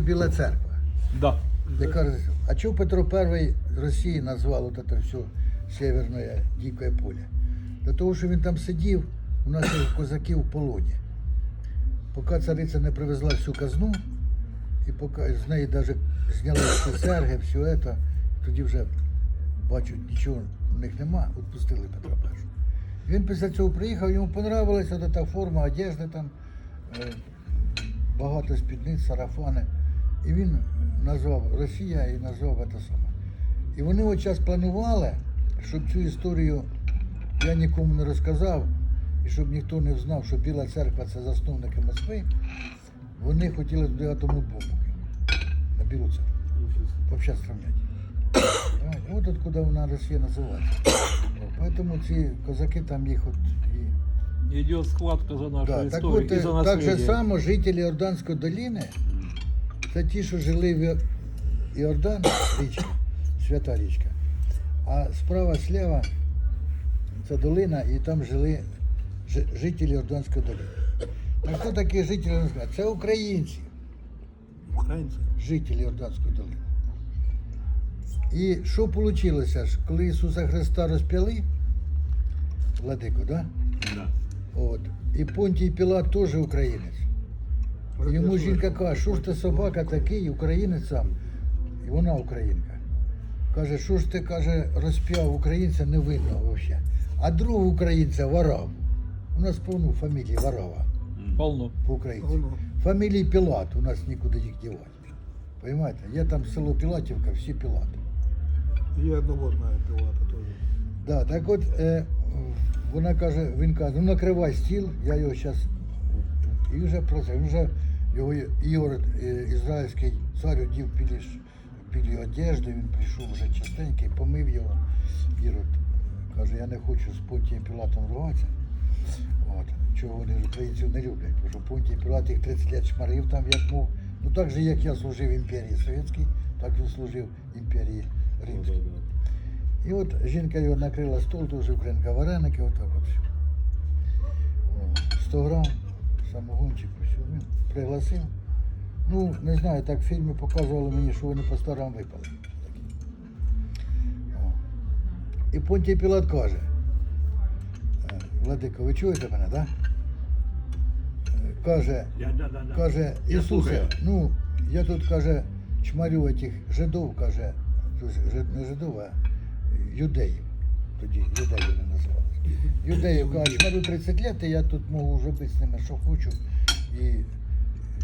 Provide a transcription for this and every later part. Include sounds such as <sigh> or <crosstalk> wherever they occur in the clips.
Біла церква. Да. Я кажу, а чого Петро І Росії назвав от це все Северне Діке поле? До того, що він там сидів, у наших козаків в полоні. Поки цариця не привезла всю казну, і поки з неї навіть зняли всі серги, все це, тоді вже бачать, нічого в них нема, відпустили Петра І. Він після цього приїхав, йому понравилася та форма одежди там, е, багато спідниць, сарафани. І він назвав Росія і назвав це саме. І вони от час планували, щоб цю історію я нікому не розказав, і щоб ніхто не знав, що Біла церква це засновники Москви, вони хотіли туди атомну бомбу на Білу церкву. Вообще сравнять. Вот откуда вона Росія називається. Поэтому ці козаки там їх от і Идет схватка за нашу Да, так историю от, и е, за так же само жителі Йорданської долини, це ті, що жили в Йордан, річка, свята річка. А справа слева це долина, і там жили жителі Йорданської долини. Так хто такі жителі Йорданської? Це українці, Українці. жителі Йорданської долини. І що вийшло, коли Ісуса Христа розп'яли, владику, да? Да. От. І Понтій Пілат теж українець. Йому жінка каже, що ж ти собака такий, українець сам. І вона українка. Каже, що ж ти каже, розп'яв українця невинного взагалі. А другого українця ворав. У нас повну фамілії Ворова Полно. по. Воно. Фамілії Пілат, у нас нікуди їх дівати. Понимаєте? Є там село Пілатівка, всі Пілати. Є одного знаю пілата теж. Да, так от е, вона каже, він каже, ну накривай стіл, я його зараз. І вже про це, він вже його Ігор, е, ізраїльський цар одів білі, білі одежди, він прийшов вже чистенький, помив його. Ірод каже, я не хочу з Понтієм Пілатом рватися. От. Чого вони ж українців не люблять, тому що Понтій Пілат їх 30 років шмарив там, як мов. Ну так же, як я служив імперії Совєтській, так він служив імперії Римській. І от жінка його накрила стол, дуже українка вареники, отак от все. 100 грам самогончику, все. Він пригласив. Ну, не знаю, так в фільмі показували мені, що вони по 100 грам випали. О. І Понтій Пілат каже, е, Владико, ви чуєте мене, так? Да? Е, Каже, Да, да. Каже, Ісусе, ну, я тут, каже, чмарю этих жидов, каже, не жидов, а юдеїв. Тоді юдеї вони називалися. Юдеїв, каже, чмарю 30 років, і я тут можу робити з ними, що хочу. І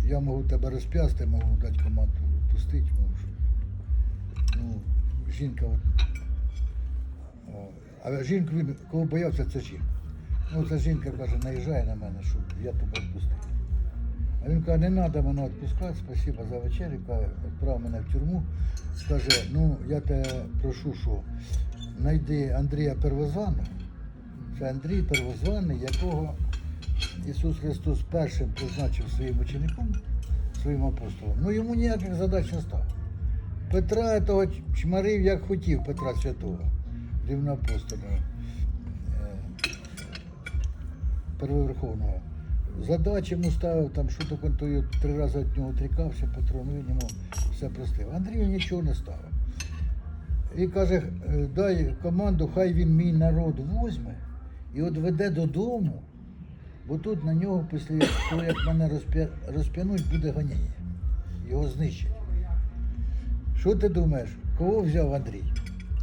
я можу тебе розп'ясти, можу дати команду пустити, можу. Ну, жінка от. А жінку він, кого боявся, це жінка. Ну, ця жінка каже, наїжджає на мене, щоб я тебе відпустив. А він каже, не треба мене відпускати, спасибо за вечерю, каже, відправ мене в тюрму. Скаже, ну я тебе прошу, що знайди Андрія Первозваного. Це Андрій Первозваний, якого Ісус Христос першим призначив своїм учеником, своїм апостолом. Ну йому ніяких задач не став. Петра того чмарив, як хотів, Петра Святого, рівноапостола. е, Первоверховного. Задачі йому ставив, там, що таке, то три рази від нього трікався Петро, ну він йому все простив. Андрію нічого не ставив. І каже, «Е, дай команду, хай він мій народ возьме і відведе додому, бо тут на нього, після того, як мене розп'я... розп'януть, буде гоніння. Його знищать. Що ти думаєш? Кого взяв Андрій?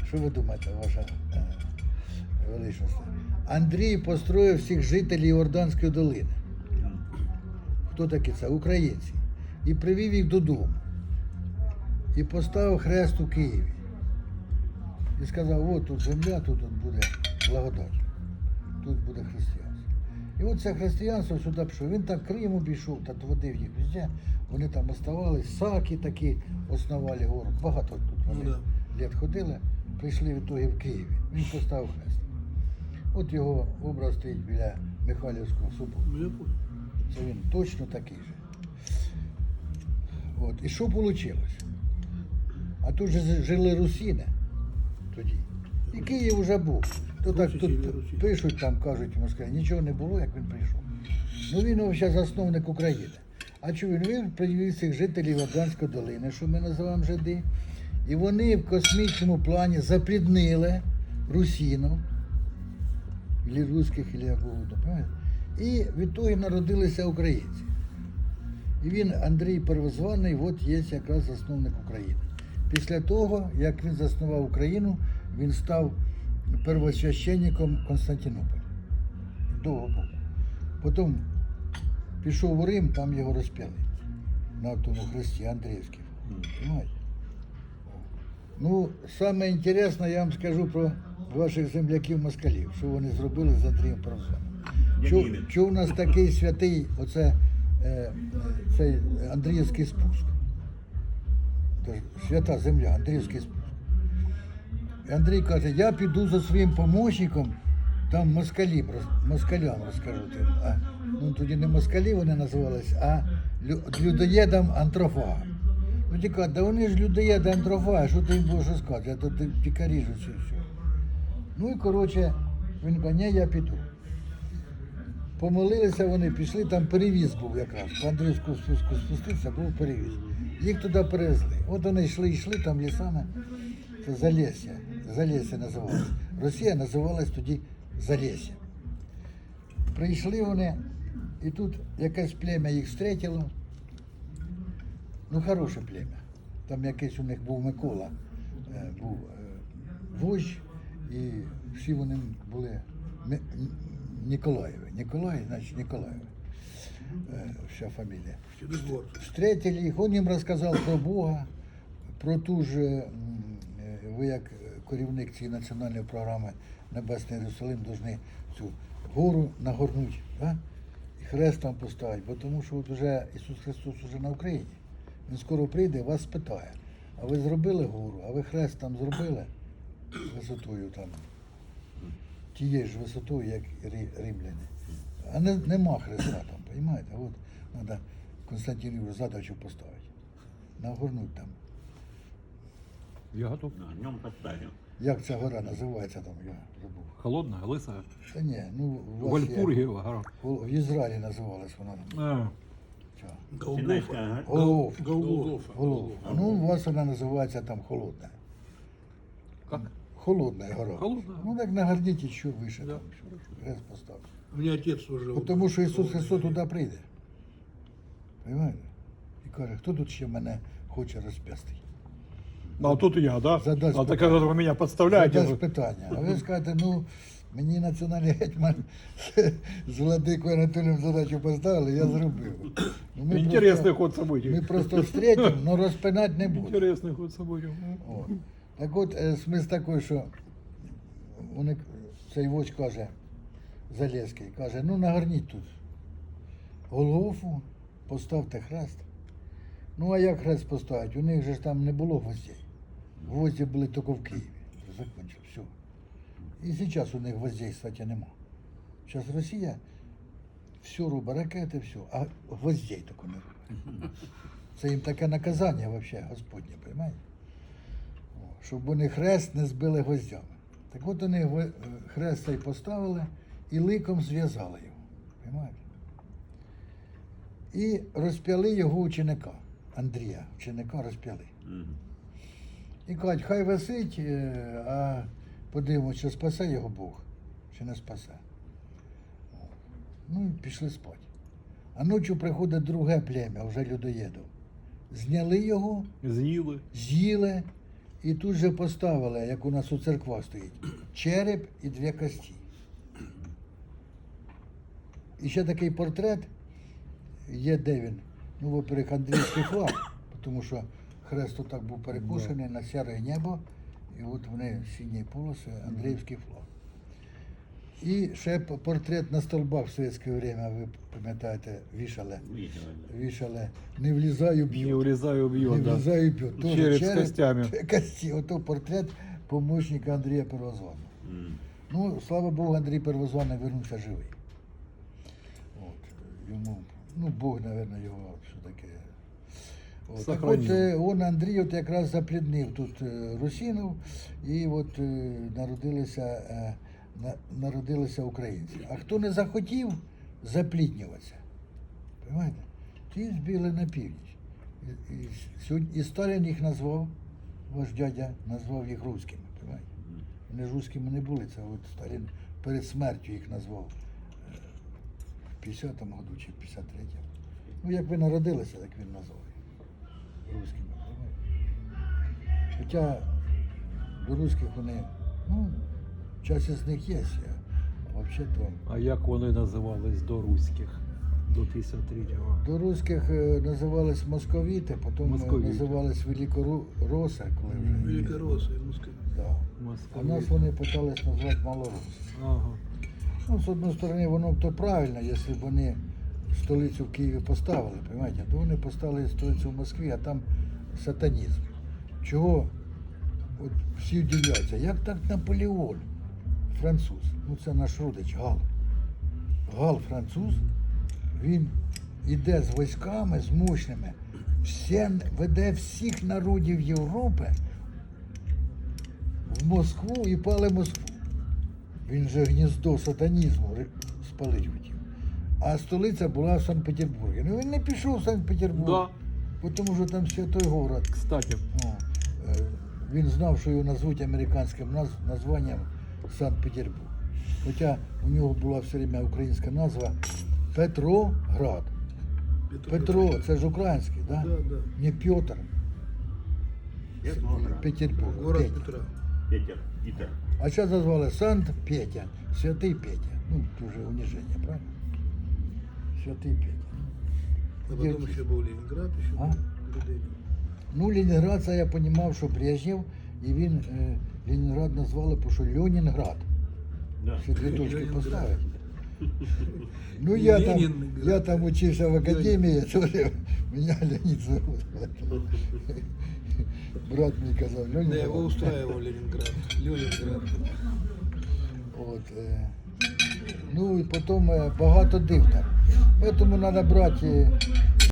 Що ви думаєте, ваша е, величність? Андрій построїв всіх жителів Йорданської долини. Хто такі це? Українці. І привів їх додому. І поставив хрест у Києві. І сказав, от тут земля, тут буде благодать. Тут буде християнство. І от це християнство сюди пішло. Він так Крим обійшов, так водив їх везде. Вони там оставались, саки такі основали город. Багато тут вони Ну, літ ходили, прийшли в ітогі в Києві. Він поставив хрест. От його образ стоїть біля Михайлівського собору. Ну. Це він точно такий же. От. І що вийшло? А тут же жили русіни тоді. І Київ вже був. То так тут пишуть там, кажуть в Москві, нічого не було, як він прийшов. Ну він взагалі засновник України. А чого він? Він привів цих жителів Афганської долини, що ми називаємо жиди. І вони в космічному плані запліднили русінов, або русських, угодно. І від того народилися українці. І він, Андрій Первозваний, от є якраз засновник України. Після того, як він заснував Україну, він став первосвященником Константинополя. Довго був. Потім пішов у Рим, там його розп'яли. На тому хресті. Понимаєте? Ну, саме інтересне, я вам скажу про ваших земляків москалів, що вони зробили з Андрієм. Чу, чу у нас такий святий, оце е, цей Андріївський спуск. Свята земля, Андріївський спуск. Андрій каже, я піду за своїм помощником, там москалім, роз- москалям розкажу. тим. А, ну тоді не москалі вони називались, а людоєдам антрофагам. Ну ті кажуть, да вони ж людоєди антрофаги, що ти їм будеш розказувати, а то ти тікарі ж все. Ну і коротше, він каже, ні, я піду. Помолилися вони, пішли, там перевіз був якраз. По Андрійську спуску спустився, був перевіз. Їх туди перевезли. От вони йшли, йшли там лісами. Це Залесся. Залесся називалось. Росія називалась тоді Залесся. Прийшли вони, і тут якесь плем'я їх зустріло. Ну, хороше плем'я. Там якийсь у них був Микола, е, був е, вождь, і всі вони були Ніколаєві. Ніколай, значить Ніколаєві. Е, Вся фамілія. Встретили їх, він їм розказав про Бога, про ту ж, ви як керівник цієї національної програми Небесний Єрусалим повинні цю гору нагорнути, да? і хрест там поставити, бо тому що от уже Ісус Христос уже на Україні. Він скоро прийде, і вас спитає, а ви зробили гору, а ви хрест там зробили висотою там, тією ж висотою, як римляни. А не, нема хреста там, розумієте? От треба Константину задачу поставити. Нагорнуть там. Я готов. На нем поставим. Як ця гора називається там, я забув. Холодная, лысая. Та ні, ну у вас гора. в, в Ізраїлі називалась вона там. А, Ця. Голгофа. Ну, у вас вона називається там холодна. как? Холодна гора. Холодна. Ну так нагорніть ще вище Да, там. Хрест поставте. У меня отец служил. Бо Тому що Ісус Христос туди прийде. Понимаєте? І каже, хто тут ще мене хоче розп'ясти? Ну, а тут я, да? Задасть а так питання. когда вы меня подставляете. Задасть питання. А ви скажете, ну, мені національний гетьман з Владикою Анатолієм задачу поставили, я зробив. Ну, ми Интересный просто- ход событий. Ми просто встретимо, але розпинати не будемо. Интересный ход событий. От. Так от, е, смисл такий, що вони, цей вождь каже, Залєзький, каже, ну нагорніть тут Голгофу, поставте хрест. Ну а як хрест поставити? У них же ж там не було гвоздей. Гвозді були тільки в Києві. Закончив, все. І зараз у них гвоздей, кстати, нема. Зараз Росія все робить, ракети, все, а гвоздей тільки не робить. Це їм таке наказання взагалі, Господнє, розумієте? Щоб вони хрест не збили гвоздями. Так от вони е, хрест цей поставили і ликом зв'язали його. Розумієте? І розп'яли його ученика, Андрія, ученика розп'яли. І кажуть, хай висить, е, а подивимось, чи спасе його Бог, чи не спасе. Ну і пішли спати. А ночі приходить друге плем'я, вже людоєдов. Зняли його, З'їли. з'їли і тут же поставили, як у нас у церквах стоїть, череп і дві кості. І ще такий портрет є, де він. Ну, во-первых, андрійський флаг, тому що хрест отак був перекушений на сяре небо, і от вони сині полоси, Андріївський флаг. І ще портрет на столбах в совєтське время, ви пам'ятаєте, вішали. Вішали, не влізаю, Не б'ю. Не да. влізаю, б'ю. Тоже Череп з костями. <laughs> Кості. Ото портрет помощника Андрія Первозваного. М. Ну, слава Богу, Андрій Первозваний вернувся живий. От, йому, ну, Бог, мабуть, його все-таки. От, так от е, он Андрій от якраз запліднив тут е, русинів, і от е, народилися, народилися українці. А хто не захотів запліднюватися, Понимаєте? ті збігли на північ. І, і, і Сталін їх назвав, ваш дядя назвав їх русскими? Вони ж русскими не були, це от Сталін перед смертю їх назвав в 50-му году чи в 53-му. Ну, як ви народилися, так він назвав розумієте? Хоча до русських вони, ну, час із них є, а взагалі-то. А як вони називались до руських? До 53-го. До русських е, називались московіти, потім е, Московіти. називались Великороси, коли вже. Великороссы, русские. Да. А нас вони питались назвати малороси. Ага. Ну, з одної сторони, воно б то правильно, якщо б вони столицю в Києві поставили, понимаете? то вони поставили столицю в Москві, а там сатанізм. Чого от всі удивляються, як так Наполеон, француз, ну це наш родич Гал. Гал француз, він іде з військами, з мощними, все, веде всіх народів Європи в Москву і пали Москву. Він же гніздо сатанізму спалить. А столиця була в Санкт-Петербургі. Ну він не пішов в Санкт-Петербург, Да, тому що там святой город. кстати. О, е, він знав, що його назвуть американським наз- названням Санкт-Петербург. Хоча у нього була все время українська назва Петроград. Петро, це ж український, да? Да, да. Не Петр. Петербург. Город Петя. Петра. Петер, Питер. А сейчас назвали Санкт-Петя, Святый Петя. Ну, это уже унижение, правильно? Святый Петя. А потом еще был Ленинград, еще А? был Гудериан. Ну, Ленінград, це я розумів, що Брежнєв, і він е, Ленінград назвали, тому що Ленінград. Да. Ще дві точки Ленінград. поставить. <laughs> Ну, Не я там, Ленінград. я там учився в академії, тоже меня Леонид зовут. Брат мені казав, Да, его Леонід. устраивал Ленинград. <laughs> Ленинград. От, е, ну і потім е, багато див там. Тому треба брати